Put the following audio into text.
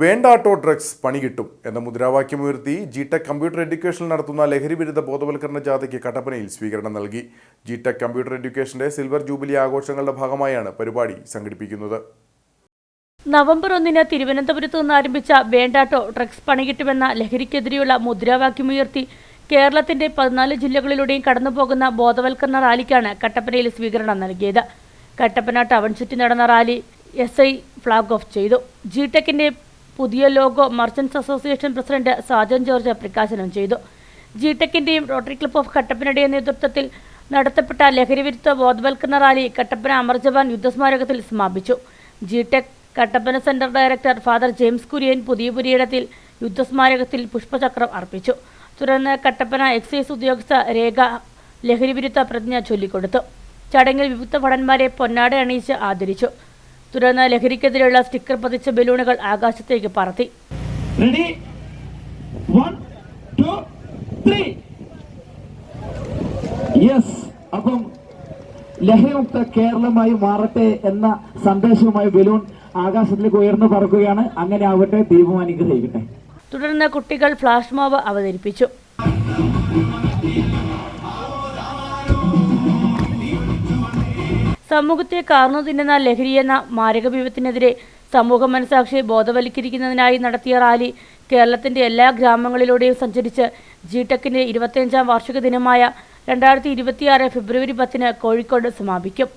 വേണ്ടാട്ടോ drugs പണി കിട്ടും എന്ന മുദ്രാവാക്യമുയർത്തി ജി ടെക് കമ്പ്യൂട്ടർ എഡ്യൂക്കേഷൻ നടത്തുന്ന ലഹരി വിരുദ്ധ ബോധവൽക്കരണ ജാഥയ്ക്ക് കട്ടപ്പനയിൽ സ്വീകരണം നൽകി. ജി ടെക് കമ്പ്യൂട്ടർ എഡ്യൂക്കേഷന്റെ സിൽവർ ജൂബിലി ആഘോഷങ്ങളുടെ ഭാഗമായാണ് പരിപാടി സംഘടിപ്പിക്കുന്നത്. നവംബർ ഒന്നിന് തിരുവനന്തപുരത്ത് നിന്ന് ആരംഭിച്ച വേണ്ടാട്ടോ ഡ്രഗ്സ് പണികിട്ടുമെന്ന ലഹരിക്കെതിരെയുള്ള മുദ്രാവാക്യമുയർത്തി കേരളത്തിന്റെ പതിനാല് ജില്ലകളിലൂടെയും കടന്നുപോകുന്ന ബോധവൽക്കരണ റാലിക്കാണ് കട്ടപ്പനയിൽ സ്വീകരണം നൽകിയത്. കട്ടപ്പന ടൗൺ ചുറ്റി നടന്ന റാലി എസ് ഐ ഓഫ് ചെയ്തു. ജി ടെക്കിന്റെ പുതിയ logo merchants association president Sajan George പ്രകാശനം ചെയ്തു. ജി ടെക്കിന്റെയും റോട്ടറി ക്ലബ് ഓഫ് കട്ടപ്പനയുടെയും നേതൃത്വത്തിൽ നടത്തപ്പെട്ട ലഹരിവിരുദ്ധ ബോധവൽക്കരണ റാലി കട്ടപ്പന അമർജവാൻ യുദ്ധസ്മാരകത്തിൽ സമാപിച്ചു. G tech Kattappana center director father James Kurian പുതിയ പുരിയിടത്തിൽ യുദ്ധസ്മാരകത്തിൽ പുഷ്പചക്രം അർപ്പിച്ചു. തുടർന്ന് കട്ടപ്പന എക്സൈസ് ഉദ്യോഗസ്ഥ രേഖ ലഹരിവിരുദ്ധ പ്രതിജ്ഞ ചൊല്ലിക്കൊടുത്തു. ചടങ്ങിൽ വിവിധ ഭടന്മാരെ പൊന്നാട അണിയിച്ച് ആദരിച്ചു. തുടർന്ന് ലഹരിക്കെതിരെയുള്ള സ്റ്റിക്കർ പതിച്ച ബലൂണുകൾ ആകാശത്തേക്ക് പറത്തി. Ready one two three yes അപ്പം ലഹരിമുക്ത കേരളമായി മാറട്ടെ എന്ന സന്ദേശവുമായി ബലൂൺ ആകാശത്തിലേക്ക് ഉയർന്നു പറക്കുകയാണ്. അങ്ങനെ ആവട്ടെ ദീപം അനുഗ്രഹിക്കട്ടെ. തുടർന്ന് കുട്ടികൾ ഫ്ലാഷ് മോബ് അവതരിപ്പിച്ചു. സമൂഹത്തെ കാർന്നു ലഹരിയെന്ന മാരക വിപത്തിനെതിരെ സമൂഹ മനസാക്ഷി ബോധവൽക്കരിക്കുന്നതിനായി നടത്തിയ റാലി കേരളത്തിന്റെ എല്ലാ ഗ്രാമങ്ങളിലൂടെയും സഞ്ചരിച്ച് ജി ടെക്കിന്റെ ഇരുപത്തിയഞ്ചാം വാർഷിക ദിനമായ രണ്ടായിരത്തി ഇരുപത്തിയാറ് ഫെബ്രുവരി പത്തിന് കോഴിക്കോട് സമാപിക്കും.